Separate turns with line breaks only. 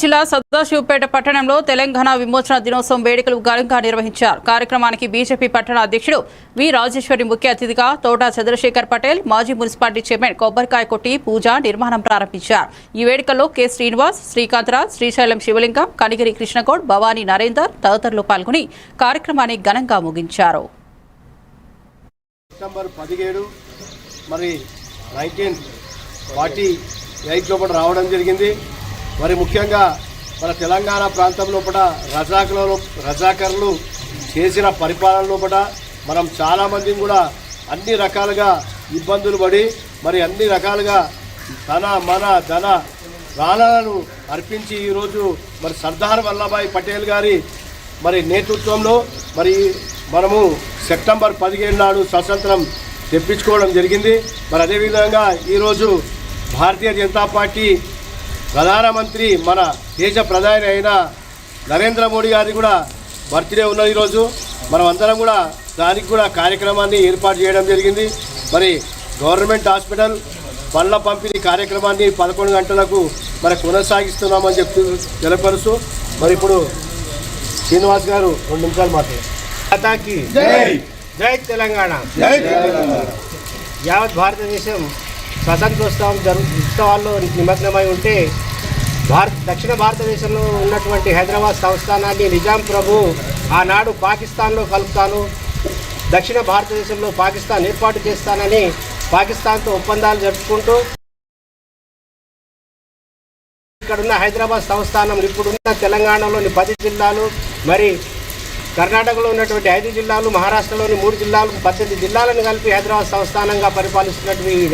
జిల్లా సదాశివపేట పట్టణంలో తెలంగాణ విమోచన దినోత్సవం వేడుకలు ఘనంగా నిర్వహించారు. కార్యక్రమానికి బీజేపీ పట్టణ అధ్యక్షుడు వి. రాజేశ్వరి ముఖ్య అతిథిగా తోట చంద్రశేఖర్ పటేల్ మాజీ మున్సిపాలిటీ చైర్మన్ కొబ్బరికాయ కొట్టి పూజ నిర్మాణం ప్రారంభించారు. ఈ వేడుకల్లో కె. శ్రీనివాస్ శ్రీకాంతరాజ్ శ్రీశైలం శివలింగం కనిగిరి కృష్ణగౌడ్ భవానీ నరేందర్ తదితరులు పాల్గొని కార్యక్రమాన్ని ఘనంగా ముగించారు.
మరి నైన్టీన్ ఫార్టీ ఎయిట్లో కూడా రావడం జరిగింది. మరి ముఖ్యంగా మన తెలంగాణ ప్రాంతం లోపల రజాకులలో రజాకర్లు చేసిన పరిపాలన లోపల మనం చాలామంది కూడా అన్ని రకాలుగా ఇబ్బందులు పడి మరి అన్ని రకాలుగా తన మన ధన ప్రాణాలను అర్పించి ఈరోజు మరి సర్దార్ వల్లభాయ్ పటేల్ గారి మరి నేతృత్వంలో మరి మనము సెప్టెంబర్ పదిహేడు నాడు స్వతంత్రం తెప్పించుకోవడం జరిగింది. మరి అదేవిధంగా ఈరోజు భారతీయ జనతా పార్టీ ప్రధానమంత్రి మన దేశ ప్రధాని అయిన నరేంద్ర మోడీ గారి కూడా బర్త్డే ఉన్నది ఈరోజు. మనం అందరం కూడా దానికి కూడా కార్యక్రమాన్ని ఏర్పాటు చేయడం జరిగింది. మరి గవర్నమెంట్ హాస్పిటల్ పళ్ళ పంపిణీ కార్యక్రమాన్ని పదకొండు గంటలకు మరి కొనసాగిస్తున్నామని చెప్తూ తెలపరుస్తూ మరి ఇప్పుడు శ్రీనివాస్ గారు రెండు నిమిషాలు మాట్లాడారు.
జై తెలంగాణ. యావత్ భారతదేశం స్వతంత్రోత్సవం జరు ఉత్సవాల్లో నిమగ్నమై ఉంటే భారత దక్షిణ భారతదేశంలో ఉన్నటువంటి హైదరాబాద్ సంస్థానాన్ని నిజాం ప్రభు ఆనాడు పాకిస్తాన్లో కలుపుతాను. దక్షిణ భారతదేశంలో పాకిస్తాన్ ఏర్పాటు చేస్తానని పాకిస్తాన్తో ఒప్పందాలు జరుపుకుంటూ ఇక్కడున్న హైదరాబాద్ సంస్థానం ఇప్పుడున్న తెలంగాణలోని పది జిల్లాలు మరి కర్ణాటకలో ఉన్నటువంటి ఐదు జిల్లాలు మహారాష్ట్రలోని మూడు జిల్లాలు పద్దెనిమిది జిల్లాలను కలిపి హైదరాబాద్ సంస్థానంగా పరిపాలిస్తున్నటువంటి